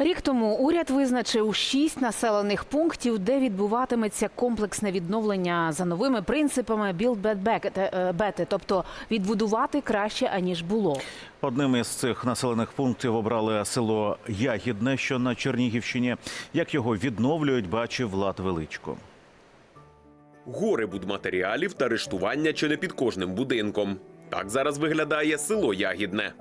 Рік тому уряд визначив шість населених пунктів, де відбуватиметься комплексне відновлення за новими принципами «Build Back Better», е, better, тобто відбудувати краще аніж було. Одним із цих населених пунктів обрали село Ягідне, що на Чернігівщині. Як його відновлюють, бачив Влад Величко. Гори будматеріалів та рештування чи не під кожним будинком. Так зараз виглядає село Ягідне.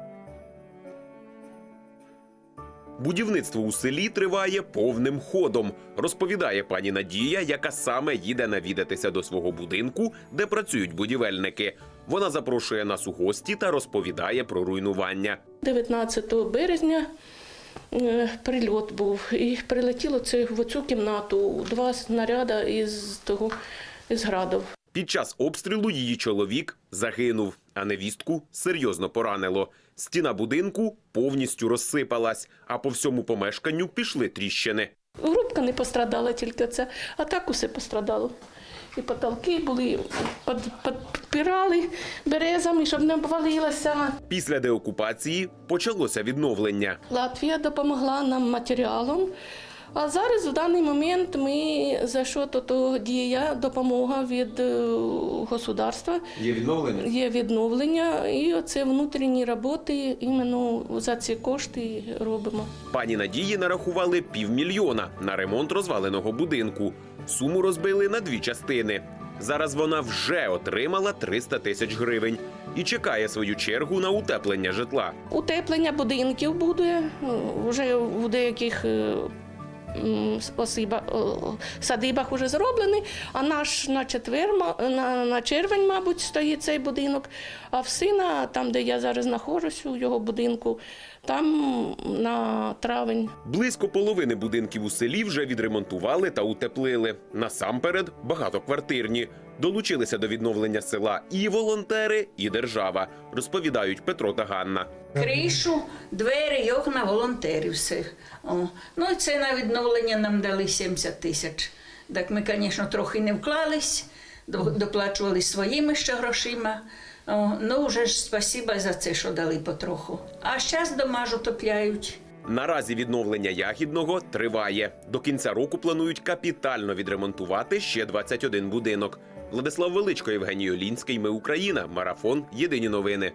Будівництво у селі триває повним ходом, розповідає пані Надія, яка саме їде навідатися до свого будинку, де працюють будівельники. Вона запрошує нас у гості та розповідає про руйнування. 19 березня е, прильот був, і прилетіло це в оцю кімнату два снаряди із того із градів. Під час обстрілу її чоловік загинув, а невістку серйозно поранило. Стіна будинку повністю розсипалась, а по всьому помешканню пішли тріщини. Грубка не пострадала тільки це, а так усе пострадало. І потолки були під- підпирали березами, щоб не обвалилося. Після деокупації почалося відновлення. Латвія допомогла нам матеріалом. А зараз в даний момент ми за що то, то діє допомога від е, государства. Є відновлення? Є відновлення, і оце внутрішні роботи іменно за ці кошти робимо. Пані Надії нарахували півмільйона на ремонт розваленого будинку. Суму розбили на дві частини. Зараз вона вже отримала 300 тисяч гривень і чекає свою чергу на утеплення житла. Утеплення будинків буде вже в деяких. Осиба- садибах вже зроблений, а наш на четвер, на, на червень, мабуть, стоїть цей будинок. А в сина, там, де я зараз знаходжусь, у його будинку, там на травень. Близько половини будинків у селі вже відремонтували та утеплили. Насамперед багатоквартирні. Долучилися до відновлення села і волонтери, і держава, розповідають Петро та Ганна. Кришу, двері, й окна волонтерів всіх. Ну це на відновлення нам дали 70 тисяч. Так ми, звісно, трохи не вклались, доплачували своїми ще грошима. Ну, вже ж спасіба за це, що дали потроху. А зараз ж утопляють. Наразі відновлення ягідного триває. До кінця року планують капітально відремонтувати ще 21 будинок. Владислав Величко, Євгеній Олінський. Ми Україна. Марафон. Єдині новини.